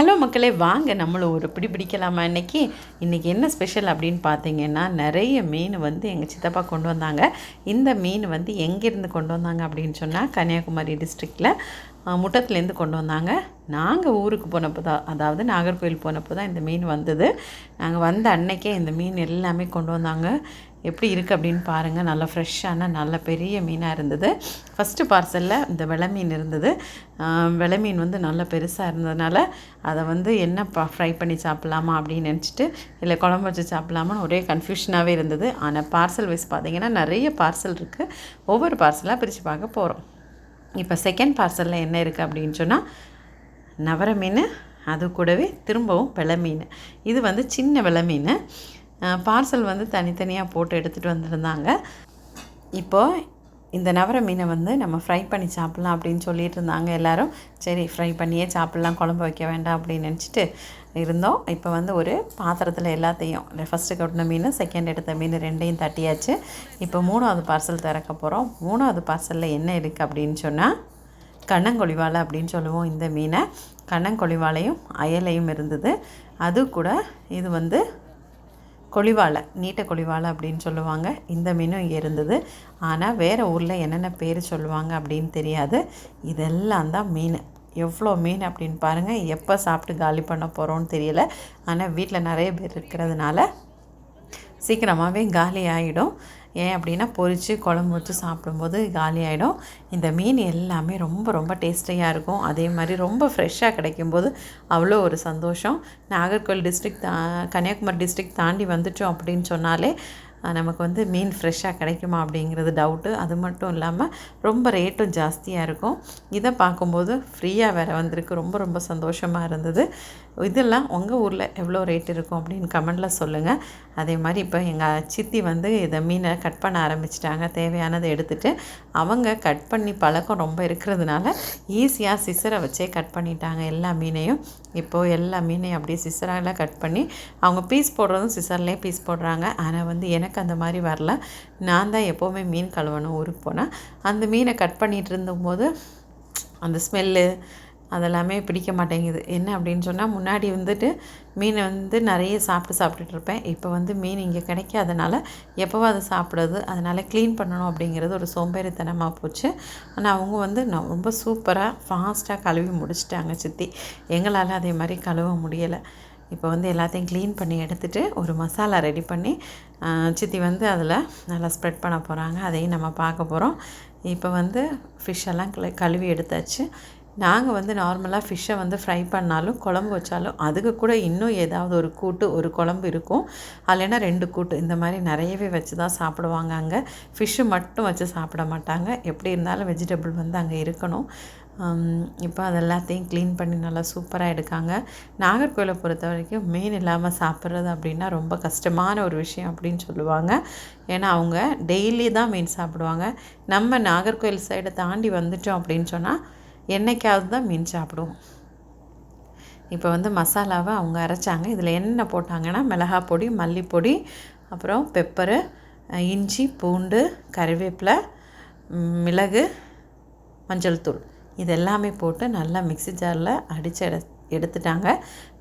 Hello மக்களே வாங்க. நம்மளும் ஒரு பிடி பிடிக்கலாமா இன்றைக்கி இன்றைக்கி என்ன ஸ்பெஷல் அப்படின்னு பார்த்தீங்கன்னா நிறைய மீன் வந்து எங்கள் சித்தப்பா கொண்டு வந்தாங்க. இந்த மீன் வந்து எங்கேருந்து கொண்டு வந்தாங்க அப்படின்னு சொன்னால் கன்னியாகுமரி டிஸ்ட்ரிக்டில் முட்டத்துலேருந்து கொண்டு வந்தாங்க. நாங்கள் ஊருக்கு போனப்போ தான் அதாவது நாகர்கோவில் போனப்போ தான் இந்த மீன் வந்தது. நாங்கள் வந்த அன்னைக்கே இந்த மீன் எல்லாமே கொண்டு வந்தாங்க. எப்படி இருக்குது அப்படின்னு பாருங்கள் நல்லா ஃப்ரெஷ்ஷான நல்ல பெரிய மீனாக இருந்தது. ஃபஸ்ட்டு பார்சலில் இந்த விலை மீன் இருந்தது. வெலை மீன் வந்து நல்ல பெருசாக இருந்ததுனால அதை வந்து என்ன ஃப்ரை பண்ணி சாப்பிட்லாமா அப்படின்னு நினச்சிட்டு இல்லை குழம்பு வச்சு சாப்பிட்லாமான்னு ஒரே கன்ஃபியூஷனாகவே இருந்தது. ஆனால் பார்சல் வைஸ் பார்த்திங்கன்னா நிறைய பார்சல் இருக்குது ஒவ்வொரு பார்சலாக பிரித்து பார்க்க போகிறோம் இப்போ செகண்ட் பார்சலில் என்ன இருக்குது அப்படின்னு சொன்னால் நவர மீன் அது கூடவே திரும்பவும் விலை மீன். இது வந்து சின்ன விலை மீன். பார்சல் வந்து தனித்தனியாக போட்டு எடுத்துகிட்டு வந்திருந்தாங்க. இப்போது இந்த நவர மீனை வந்து நம்ம ஃப்ரை பண்ணி சாப்பிட்லாம் அப்படின்னு சொல்லிட்டு இருந்தாங்க எல்லோரும். சரி ஃப்ரை பண்ணியே சாப்பிட்லாம் குழம்பு வைக்க வேண்டாம் அப்படின்னு நினச்சிட்டு இருந்தோம். இப்போ வந்து ஒரு பாத்திரத்தில் எல்லாத்தையும் ஃபஸ்ட்டு கட்டின மீன் செகண்ட் எடுத்த மீன் ரெண்டையும் தட்டியாச்சு. இப்போ மூணாவது பார்சல் திறக்க போகிறோம் மூணாவது பார்சலில் என்ன இருக்குது அப்படின்னு சொன்னால் கண்ணங்கொழிவாலை அப்படின்னு சொல்லுவோம் இந்த மீனை. கண்ணங்கொழிவாலையும் அயலையும் இருந்தது. அது கூட இது வந்து கொழிவாலை நீட்ட கொழிவாலை அப்படின்னு சொல்லுவாங்க. இந்த மீனும் இங்கே இருந்தது. ஆனால் வேறு ஊரில் என்னென்ன பேர் சொல்லுவாங்க அப்படின்னு தெரியாது. இதெல்லாம் தான் மீன். எவ்வளோ மீன் அப்படின்னு பாருங்கள் எப்போ சாப்பிட்டு காலி பண்ண போகிறோன்னு தெரியல. ஆனால் வீட்டில் நிறைய பேர் இருக்கிறதுனால சீக்கிரமாகவே காலி ஆகிடும் ஏன் அப்படின்னா பொரித்து குழம்பு வச்சு சாப்பிடும்போது காலி ஆகிடும் இந்த மீன் எல்லாமே ரொம்ப ரொம்ப டேஸ்டியாக இருக்கும். அதே மாதிரி ரொம்ப ஃப்ரெஷ்ஷாக கிடைக்கும்போது அவ்வளோ ஒரு சந்தோஷம். நாகர்கோவில் டிஸ்ட்ரிக் தா கன்னியாகுமரி டிஸ்ட்ரிக் தாண்டி வந்துட்டோம் அப்படின்னு சொன்னாலே நமக்கு வந்து மீன் ஃப்ரெஷ்ஷாக கிடைக்குமா அப்படிங்கிறது டவுட்டு அது மட்டும் இல்லாமல் ரொம்ப ரேட்டும் ஜாஸ்தியாக இருக்கும். இதை பார்க்கும்போது ஃப்ரீயாக வேறு வந்திருக்கு. ரொம்ப ரொம்ப சந்தோஷமாக இருந்தது. இதெல்லாம் உங்கள் ஊரில் எவ்வளோ ரேட் இருக்கும் அப்படின்னு கமெண்டில் சொல்லுங்கள் அதே மாதிரி இப்போ எங்கள் சித்தி வந்து இதை மீனை கட் பண்ண ஆரம்பிச்சிட்டாங்க. தேவையானதை எடுத்துகிட்டு அவங்க கட் பண்ணி பழக்கம் ரொம்ப இருக்கிறதுனால ஈஸியாக சிசரை வச்சே கட் பண்ணிட்டாங்க எல்லா மீனையும். இப்போது எல்லா மீனையும் அப்படியே சிசரால் கட் பண்ணி அவங்க பீஸ் போடுறதும் சிசர்லேயே பீஸ் போடுறாங்க. ஆனால் வந்து எனக்கு அந்த மாதிரி வரல. நான் தான் எப்போவுமே மீன் கழுவணும் ஊருக்கு போனால் அந்த மீனை கட் பண்ணிகிட்டு இருந்தபோது அந்த ஸ்மெல்லு அதெல்லாமே பிடிக்க மாட்டேங்குது. என்ன அப்படின்னு சொன்னால் முன்னாடி வந்துட்டு மீன் வந்து நிறைய சாப்பிட்டு சாப்பிட்டுட்டு இருப்பேன். இப்போ வந்து மீன் இங்கே கிடைக்காதனால எப்போவோ அதை சாப்பிடுது அதனால் க்ளீன் பண்ணணும் அப்படிங்கிறது ஒரு சோம்பேறித்தனமாக போச்சு. ஆனால் அவங்க வந்து நான் ரொம்ப சூப்பராக ஃபாஸ்ட்டாக கழுவி முடிச்சிட்டாங்க சித்தி. எங்களால் அதே மாதிரி கழுவ முடியலை. இப்போ வந்து எல்லாத்தையும் க்ளீன் பண்ணி எடுத்துகிட்டு ஒரு மசாலா ரெடி பண்ணி சித்தி வந்து அதில் நல்லா ஸ்ப்ரெட் பண்ண போகிறாங்க அதையும் நம்ம பார்க்க போகிறோம் இப்போ வந்து ஃபிஷ்ஷெல்லாம் கழுவி எடுத்தாச்சு. நாங்கள் வந்து நார்மலாக ஃபிஷ்ஷை வந்து ஃப்ரை பண்ணாலும் குழம்பு வச்சாலும் அதுக்கு கூட இன்னும் ஏதாவது ஒரு கூட்டு ஒரு குழம்பு இருக்கும். இல்லைன்னா ரெண்டு கூட்டு இந்த மாதிரி நிறையவே வச்சு தான் சாப்பிடுவாங்க அங்கே. ஃபிஷ்ஷு மட்டும் வச்சு சாப்பிட மாட்டாங்க. எப்படி இருந்தாலும் வெஜிடபிள் வந்து அங்கே இருக்கணும். இப்போ அது எல்லாத்தையும் க்ளீன் பண்ணி நல்லா சூப்பராக எடுக்காங்க. நாகர்கோவிலை பொறுத்த வரைக்கும் மீன் இல்லாமல் சாப்பிட்றது அப்படின்னா ரொம்ப கஷ்டமான ஒரு விஷயம் அப்படின்னு சொல்லுவாங்க. ஏன்னா அவங்க டெய்லி தான் மீன் சாப்பிடுவாங்க. நம்ம நாகர்கோவில் சைடை தாண்டி வந்துட்டோம் அப்படின்னு சொன்னால் என்றைக்காவது தான் மீன் சாப்பிடுவோம். இப்போ வந்து மசாலாவை அவங்க அரைச்சாங்க. இதில் என்ன போட்டாங்கன்னா மிளகாய் பொடி மல்லிப்பொடி அப்புறம் பெப்பரு இஞ்சி பூண்டு கறிவேப்பிலை மிளகு மஞ்சள் தூள். இது எல்லாமே போட்டு நல்லா மிக்சி ஜாரில் அடித்து எடு எடுத்துட்டாங்க.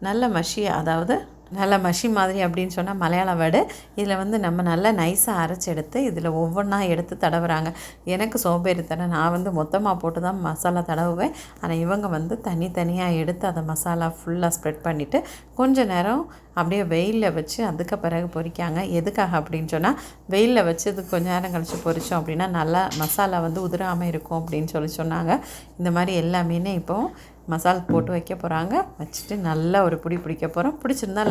நல்ல மஷி அதாவது நல்ல மஷி மாதிரி அப்படின்னு சொன்னால் மலையாள வேர்டு. இதில் வந்து நம்ம நல்லா நைஸாக அரைச்சி எடுத்து இதில் ஒவ்வொன்றா எடுத்து தடவுறாங்க. எனக்கு சோம்பேறித்தனம். நான் வந்து மொத்தமாக போட்டு தான் மசாலா தடவுவேன். ஆனால் இவங்க வந்து தனித்தனியாக எடுத்து அதை மசாலா ஃபுல்லாக ஸ்ப்ரெட் பண்ணிவிட்டு கொஞ்சம் நேரம் அப்படியே வெயிலில் வச்சு அதுக்கு பிறகு பொறிக்காங்க எதுக்காக அப்படின்னு சொன்னால் வெயிலில் வச்சு இது கொஞ்சம் நேரம் கழித்து பொரித்தோம் அப்படின்னா நல்லா மசாலா வந்து உதிராமல் இருக்கும் அப்படின்னு சொல்லி சொன்னாங்க. இந்த மாதிரி எல்லாமே இப்போது மசாலா போட்டு வைக்க போகிறாங்க வச்சுட்டு நல்லா ஒரு பிடி பிடிக்க போகிறோம் பிடிச்சிருந்தா